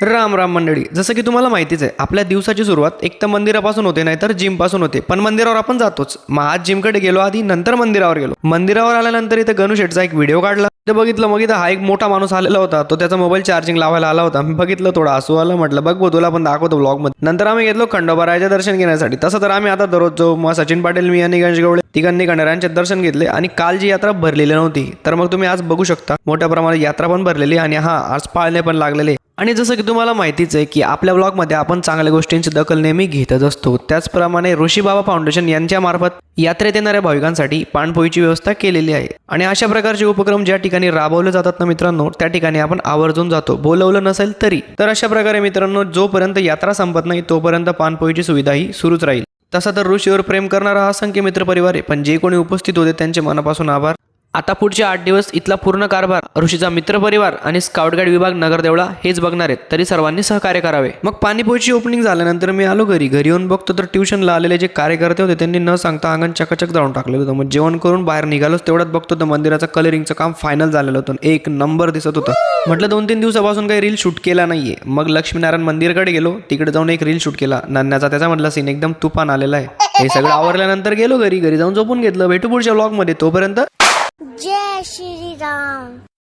राम राम मंडळी. जसं की तुम्हाला माहितीच आहे आपल्या दिवसाची सुरुवात एक तर मंदिरापासून होते नाहीतर जिमपासून होते. पण मंदिरावर आपण जातोच. मग आज जिमकडे गेलो आधी नंतर मंदिरावर गेलो. मंदिरावर आल्यानंतर इथं गणू शेटचा एक व्हिडिओ काढला. ते बघितलं मग इथं हा एक मोठा माणूस आलेला होता. तो त्याचा मोबाईल चार्जिंग लावायला आला होता. मी बघितलं थोडा असू आलं म्हटलं बघ बो तुला पण दाखवतो ब्लॉगमध्ये नंतर आम्ही घेतलो खंडोबारायाचे दर्शन घेण्यासाठी. तसं तर आम्ही आता दररोज जो मग सचिन पाटील मी आणि गणेश गवळे तिघांनी खंडेरायांचे दर्शन घेतले आणि काल जी यात्रा भरलेली नव्हती. तर मग तुम्ही आज बघू शकता. मोठ्या प्रमाणात यात्रा पण भरलेली आणि हा आज पाळणे पण लागलेले. आणि जसं की तुम्हाला माहितीच आहे की आपल्या ब्लॉगमध्ये आपण चांगल्या गोष्टींची दखल नेहमी घेतच असतो. त्याचप्रमाणे ऋषीबाबा फाउंडेशन यांच्या मार्फत यात्रेत येणाऱ्या भाविकांसाठी पाणपोईची व्यवस्था केलेली आहे. आणि अशा प्रकारचे उपक्रम ज्या ठिकाणी राबवले जातात ना मित्रांनो त्या ठिकाणी आपण आवर्जून जातो. बोलवलं नसेल तरी. तर अशा प्रकारे मित्रांनो जोपर्यंत यात्रा संपत नाही तोपर्यंत पाणपोईची सुविधाही सुरूच राहील. तसा तर ऋषीवर प्रेम करणारा हा असंख्य मित्रपरिवार आहे. पण जे कोणी उपस्थित होते त्यांचे मनापासून आभार. आता पुढचे आठ दिवस इथला पूर्ण कारभार ऋषीचा मित्रपरिवार आणि स्काउट गाईड विभाग नगरदेवळा हेच बघणार आहेत. तरी सर्वांनी सहकार्य करावे. मग पाणीपोईची ओपनिंग झाल्यानंतर मी आलो घरी. घरी येऊन बघतो तर ट्युशनला आलेले जे कार्यकर्ते होते त्यांनी न सांगता अंगण चकाचक जाऊन टाकलेलं होतं. मग जेवण करून बाहेर निघालोच तेवढ्यात बघतो तर मंदिराचं कलरिंगचं काम फायनल झालेलं होतं. एक नंबर दिसत होतं. म्हटलं दोन तीन दिवसापासून काही रील शूट केला नाहीये. मग लक्ष्मीनारायण मंदिरकडे गेलो. तिकडे जाऊन एक रील शूट केला. नान्याचा त्याचा मधला सीन एकदम तुफान आलेला आहे. हे सगळं आवरल्यानंतर गेलो घरी. घरी जाऊन झोपून घेतलं. भेटू पुढच्या ब्लॉगमध्ये तोपर्यंत जय श्री राम